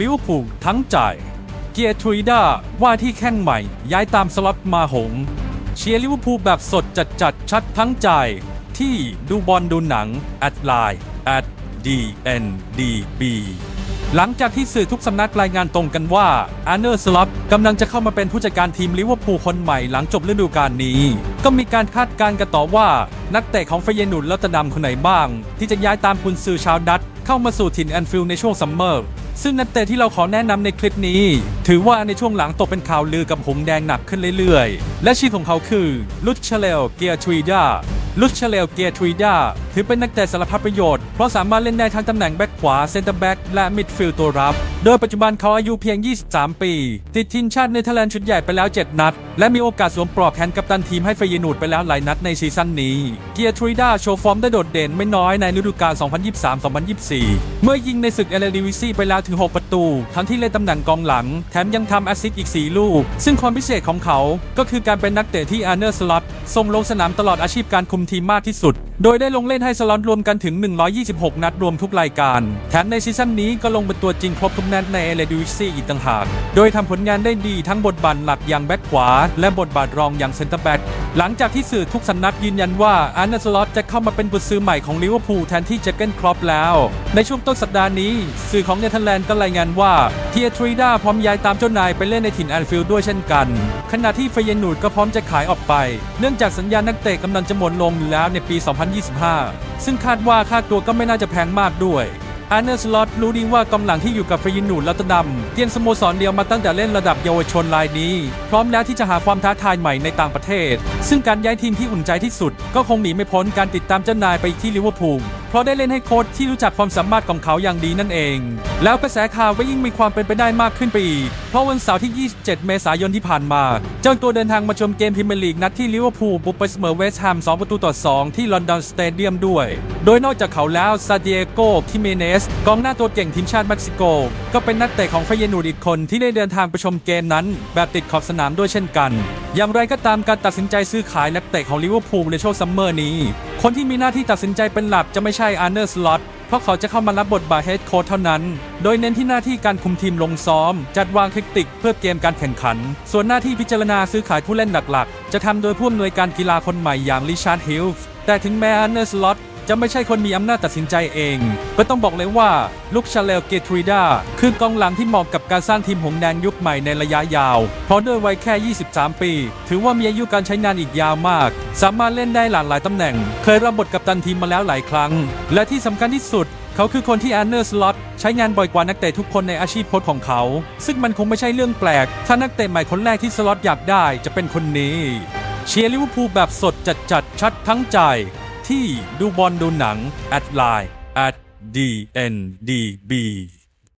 ลิวพูลทั้งจ่าย เกียร์ทรีด้าว่าที่แข้งใหม่ ย้ายตามสล็อตมาหง เชียร์ลิวพูลแบบสดจัดจัดชัดทั้งใจที่ดูบอลดูหนังแอดไลน์ at dndb หลังจากที่สื่อทุกสำนักรายงานตรงกันว่าอาร์เนอร์สล็อตกำลังจะเข้ามาเป็นผู้จัดการทีมลิเวอร์พูลคนใหม่หลังจบฤดูกาลนี้ ก็มีการคาดการณ์กันต่อว่า นักเตะของเฟเยนูดและตะดำคนไหนบ้าง ที่จะย้ายตามกุนซือชาวดัตเข้ามาสู่ถิ่นแอนฟิลด์ในช่วงซัมเมอร์ ซึ่งนักเตะที่เราขอแนะนำในคลิปนี้ ถือว่าในช่วงหลังตกเป็นข่าวลือกับหงแดงหนักขึ้นเรื่อยๆ และชื่อของเขาคือลุชเชเลลเกียร์ทรีดา ลุชเชเลลเกียร์ทรีดาถือเป็นนักเตะสารพัดประโยชน์ เพราะสามารถเล่นได้ทั้งตำแหน่งแบ็คขวา เซนเตอร์แบ็กและมิดฟิลด์ตัวรับ โดยปัจจุบันเขาอายุเพียง 23 ปี ติดทีมชาติเนเธอร์แลนด์ชุดใหญ่ไปแล้ว 7 นัด และมีโอกาสสวมปลอกแขนกัปตันทีมให้เฟยนูดไปแล้วหลายนัดในซีซั่นนี้ เกียร์ทรีดาโชว์ฟอร์มได้โดดเด่นไม่น้อยในฤดูกาล 2023-2024 เมื่อยิงในศึกเอเลดิวิซีไปแล้วถึง 6 ประตู ทั้งที่เล่นตำแหน่งกองหลัง แถมยังทำแอสซิสต์อีก 4 ลูก ซึ่งความพิเศษของเขา ก็คือการเป็นนักเตะที่อาร์เนอร์สล็อตส่งลงสนามตลอดอาชีพการคุมทีมมากที่สุด โดยได้ลงเล่นให้สล็อตรวมกันถึง 126 นัดรวมทุกรายการ แถมในซีซั่นนี้ก็ลงเป็นตัวจริงครบทุกนัดในเอเลดิวิซีอีกต่างหาก โดยทำผลงานได้ดีทั้งบทบาทหลักอย่างแบ็คขวา และบทบาทรองอย่างเซนเตอร์แบ็กหลังจากที่สื่อทุกสำนักยืนยันว่าอาร์เนสล็อตจะเข้ามาเป็นกุญซือใหม่ของลิเวอร์พูลแทนที่เจเกนครอปแล้ว ในช่วงต้นสัปดาห์นี้ สื่อของเนเธอร์แลนด์ก็รายงานว่าเทียทรีดาพร้อมย้ายตามเจ้านายไปเล่นในถิ่นแอนฟิลด์ด้วยเช่นกัน ขณะที่เฟยนูดก็พร้อมจะขายออกไป เนื่องจากสัญญานักเตะกำลังจะหมดลงอยู่แล้วในปี 2025 ซึ่งคาดว่าค่าตัวก็ไม่น่าจะแพงมากด้วยอาร์เนอร์สล็อตรู้ดีว่ากำลังที่อยู่กับฟรีนูดลัตะดำเตียนสโมสรเดียวมาตั้งแต่เล่นระดับเยาวชนรายนี้ พร้อมแล้วที่จะหาความท้าทายใหม่ในต่างประเทศ ซึ่งการย้ายทีมที่อุ่นใจที่สุด ก็คงหนีไม่พ้นการติดตามเจ้านายไปที่ลิเวอร์พูล เพราะได้เล่นให้โค้ชที่รู้จักความสามารถของเขาอย่างดีนั่นเอง แล้วกระแสข่าวก็ยิ่งมีความเป็นไปได้มากขึ้นไปอีก เพราะวันเสาร์ที่ 27 เมษายนที่ผ่านมา เจ้าตัวเดินทางมาชมเกมพรีเมียร์ลีกนัดที่ลิเวอร์พูลบุกไปเสมอเวสต์แฮม 2 ประตูต่อ 2 ที่ลอนดอนสเตเดียมด้วย โดยนอกจากเขาแล้วซาเดียโกคิเมเนสกองหน้าตัวเก่งทีมชาติเม็กซิโก ก็เป็นนักเตะของเฟยนูดอีกคนที่ได้เดินทางไปชมเกมนั้น แบบติดขอบสนามด้วยเช่นกัน อย่างไรก็ตามการตัดสินใจซื้อขายนักเตะของลิเวอร์พูลในช่วงซัมเมอร์นี้ คนที่มีหน้าที่ตัดสินใจเป็นหลักจะไม่ใช่อาร์เนอร์สล็อตเพราะเขาจะเข้ามารับบทบาทเฮดโค้ชเท่านั้น โดยเน้นที่หน้าที่การคุมทีมลงซ้อม จัดวางเทคนิคเพื่อเกมการแข่งขัน ส่วนหน้าที่พิจารณาซื้อขายผู้เล่นหลักๆ จะทำโดยผู้อำนวยการกีฬาคนใหม่อย่างลิชาร์ดฮิลส์แต่ถึงแม้อาร์เนอร์สล็อต จะไม่ใช่คนมีอำนาจตัดสินใจเอง ก็ต้องบอกเลยว่าลุคชาเลลเกตรีดาคือกองหลังที่เหมาะกับการสร้างทีมหงส์แดงยุคใหม่ในระยะยาว เพราะด้วยวัยแค่ 23 ปี ถือว่ามีอายุการใช้งานอีกยาวมาก สามารถเล่นได้หลากหลายตำแหน่ง เคยรับบทกัปตันทีมมาแล้วหลายครั้ง และที่สำคัญที่สุดเขาคือคนที่แอนเนอร์สล็อตใช้งานบ่อยกว่านักเตะทุกคนในอาชีพโค้ชของเขา ซึ่งมันคงไม่ใช่เรื่องแปลก ถ้านักเตะใหม่คนแรกที่สล็อตอยากได้จะเป็นคนนี้ เชียร์ลิเวอร์พูลแบบสดจัดจัดชัดทั้งใจ ที่ดูบอลดูหนัง atline at dndb